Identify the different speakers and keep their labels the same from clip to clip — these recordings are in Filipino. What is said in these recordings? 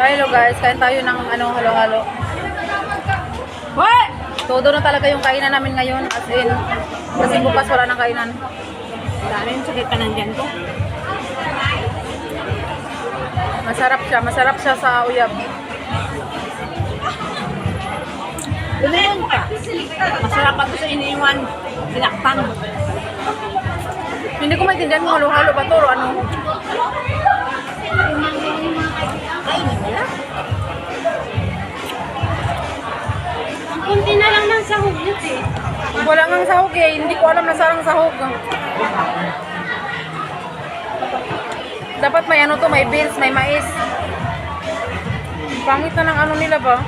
Speaker 1: Hello guys, kain tayo ng ano, halo-halo.
Speaker 2: What?
Speaker 1: Todo na talaga yung kainan namin ngayon. As in, kasi bukas wala nang kainan.
Speaker 2: Dami yung sakit pa nandyan ko.
Speaker 1: Masarap siya, masarap siya sa uyab.
Speaker 2: Lumayon pa. Masarap pa to sa iniiwan. Sinaktan.
Speaker 1: Hindi ko maintindihan kung halo-halo ba to ano.
Speaker 3: Sahog nito eh.
Speaker 1: Wala nga sahog eh, hindi ko alam na sarang sahog. Dapat may ano to, may beans, may mais. Pangit na ng ano nila ba?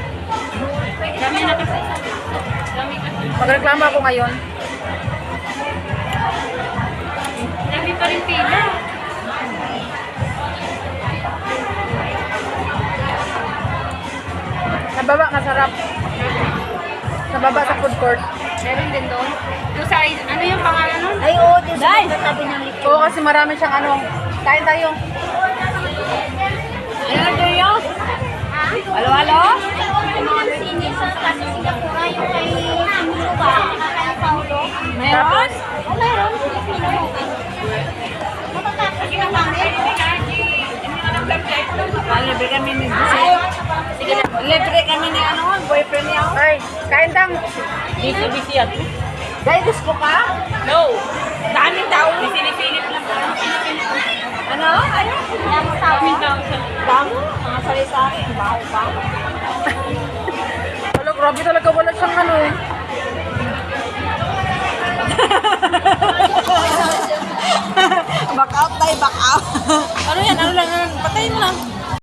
Speaker 3: Dami na kasi.
Speaker 1: Magreklamo ako ngayon.
Speaker 3: Dami pa rin pila.
Speaker 1: Sa baba, masarap. Sa baba sa food court.
Speaker 3: Meron din doon. Doon sa, ano yung pangalan nun?
Speaker 2: Ay, oo. Dai. Sa tabi ng likod.
Speaker 1: Oo, kasi marami siyang ano. Kain tayo.
Speaker 2: Ano na doon yun? Halo, halo?
Speaker 3: Sini sa kasi Singapura yung kay Singapura ba? Kaya Paulo.
Speaker 2: Meron?
Speaker 3: Oh, meron. Matatapos yung namin.
Speaker 2: Libre kami ni Busi. Sige na. Libre kami ni ano, boyfriend niya.
Speaker 1: Ay, kain tang.
Speaker 2: Busy, busy yan. Dahil gusto ka? No. Daming tao. Pinipilit lang. Ano? Ayaw.
Speaker 3: Daming tao.
Speaker 2: Damo? Mga salita akin. Baho pa.
Speaker 1: Wala, grabe talaga wala siyang ano.
Speaker 2: Back out tayo, back out. ano yan? Ano lang? Ano, patayin mo lang.